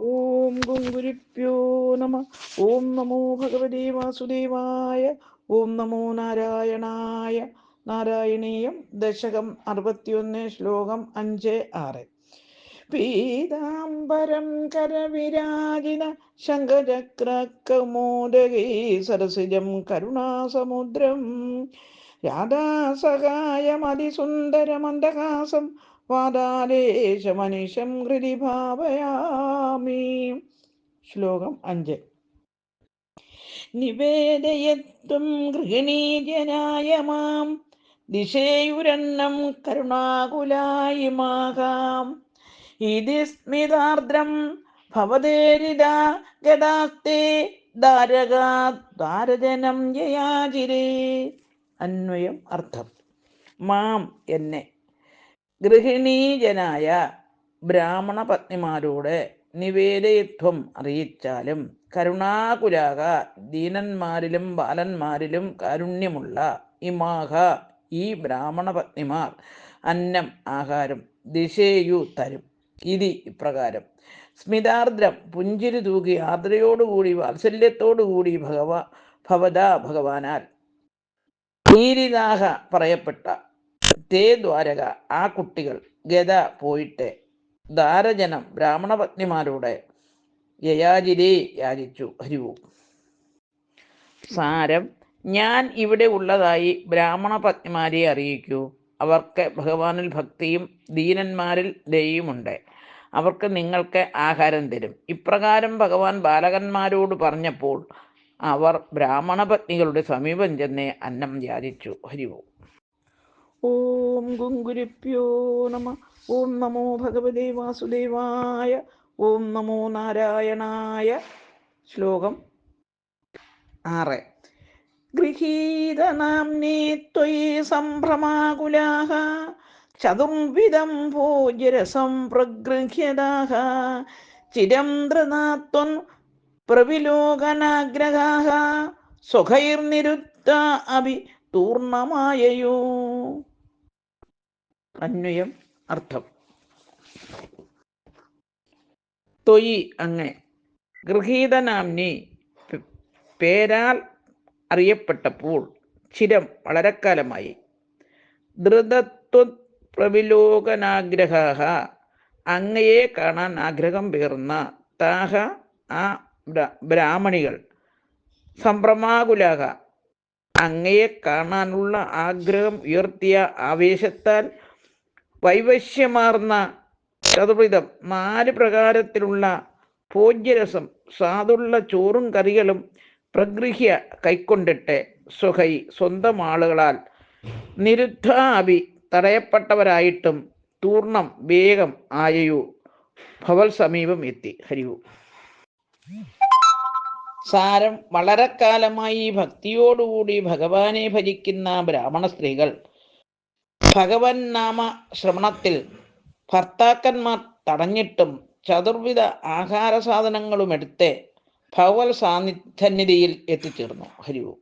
ഓം ഗുരുഭ്യോ നമ. ഓം നമോ ഭഗവതി വാസുദേവായ. ഓം നമോ നാരായണായ. നാരായണീയം ദശകം അറുപത്തിയൊന്ന് ശ്ലോകം അഞ്ച് ആറ്. പീതാംബരം കരവിരാജിന ശങ്കചക്രകൗമോദകൈ സരസിജം കരുണാസമുദ്രം. രാധാസഹായമതിസുന്ദരമന്ദഹാസം വാദാലേശമനിശം ഹൃതി ഭാവയാമി. ശ്ലോകം അഞ്ച്. നിവേദയത്വം ഗൃഹിണീജനായ മാം. ദിശേയുരന്നം കരുണാകുലായി മാകാം. ഇതി സ്മിതാർദ്രം ഭവതേരിതാ ഗതാസ്തേ ധാരകാ ധാരജനം ജയാചിരേ അന്വയം അർത്ഥം. മാം എന്നെ ഗൃഹിണീജനായ ബ്രാഹ്മണ പത്നിമാരോട് നിവേദയത്വം അറിയിച്ചാലും കരുണാകുലാക ദീനന്മാരിലും ബാലന്മാരിലും കാരുണ്യമുള്ള ഇമാഹ ഈ ബ്രാഹ്മണ പത്നിമാർ അന്നം ആഹാരം ദിശേയു തരും. ഇതി ഇപ്രകാരം. സ്മിതാർദ്രം പുഞ്ചിരി തൂകി ആർദ്രയോടുകൂടി വാത്സല്യത്തോടുകൂടി ഭഗവ ഭവത ഭഗവാനാൽ നീരിദാഹ പറയപ്പെട്ട തേ ദ്വാരക ആ കുട്ടികൾ. ഗത പോയിട്ട് ദാരജനം ബ്രാഹ്മണ യയാചിരേ യാചിച്ചു. ഹരിവു സാരം ഞാൻ ഇവിടെ ഉള്ളതായി ബ്രാഹ്മണ പത്നിമാരെ അറിയിക്കൂ. അവർക്ക് ഭഗവാനിൽ ഭക്തിയും ദീനന്മാരിൽ ദയുമുണ്ട് അവർക്ക് നിങ്ങൾക്ക് ആഹാരം തരും. ഇപ്രകാരം ഭഗവാൻ ബാലകന്മാരോട് പറഞ്ഞപ്പോൾ അവർ ബ്രാഹ്മണ പത്നികളുടെ സമീപം ചെന്ന് അന്നം യാചിച്ചു. ഹരിവോ ഓം ഗുങ്കുരുപ്യോ നമ. ഓം നമോ ഭഗവതേ വാസുദേവായ. ഓം നമോ നാരായണായ. ശ്ലോകം ആറ്. ഗൃഹീതനാംനേ ത്വയി സംഭ്രമാകുലാഹ. ചതുർവിധം ഭോജ്യരസം പ്രഗൃഹ്യതാഹ. ചിരം ധൃനാത്വൻ പ്രവിലോകനാഗ്രഹാഹ. സുഖൈർനിരുത്ത അഭി തൂർണമായയോ. അന്വയം അർത്ഥം. തൊയി അങ്ങ്. ഗൃഹീതനാംനി പേരാൽ അറിയപ്പെട്ടപ്പോൾ ചിരം വളരെക്കാലമായി. ധൃതത്വ പ്രവിലോകനാഗ്രഹ അങ്ങയെ കാണാൻ ആഗ്രഹം പേർന്ന താഹ ആ ബ്രാഹ്മണികൾ. സംഭ്രമാകുലാഹ അങ്ങയെ കാണാനുള്ള ആഗ്രഹം ഉയർത്തിയ ആവേശത്താൽ വൈവശ്യമാർന്ന ചതുർവിധം നാല് പ്രകാരത്തിലുള്ള ഭോജ്യരസം സാധുള്ള ചോറും കറികളും പ്രഗൃഹ്യ കൈക്കൊണ്ടിട്ട് സുഖൈ സ്വന്തം ആളുകളാൽ നിരുദ്ധാഭി തടയപ്പെട്ടവരായിട്ടും തൂർണം വേഗം ആയയു ഭവൽ സമീപം എത്തി. ഹരിവു സാരം വളരെ കാലമായി ഭക്തിയോടുകൂടി ഭഗവാനെ ഭജിക്കുന്ന ബ്രാഹ്മണ സ്ത്രീകൾ ഭഗവൻ നാമ ശ്രവണത്തിൽ ഭർത്താക്കന്മാർ തടഞ്ഞിട്ടും ചതുർവിധ ആഹാര സാധനങ്ങളും ഭഗവത് സാന്നിധ്യനിധിയിൽ എത്തിച്ചേർന്നു. ഹരിവു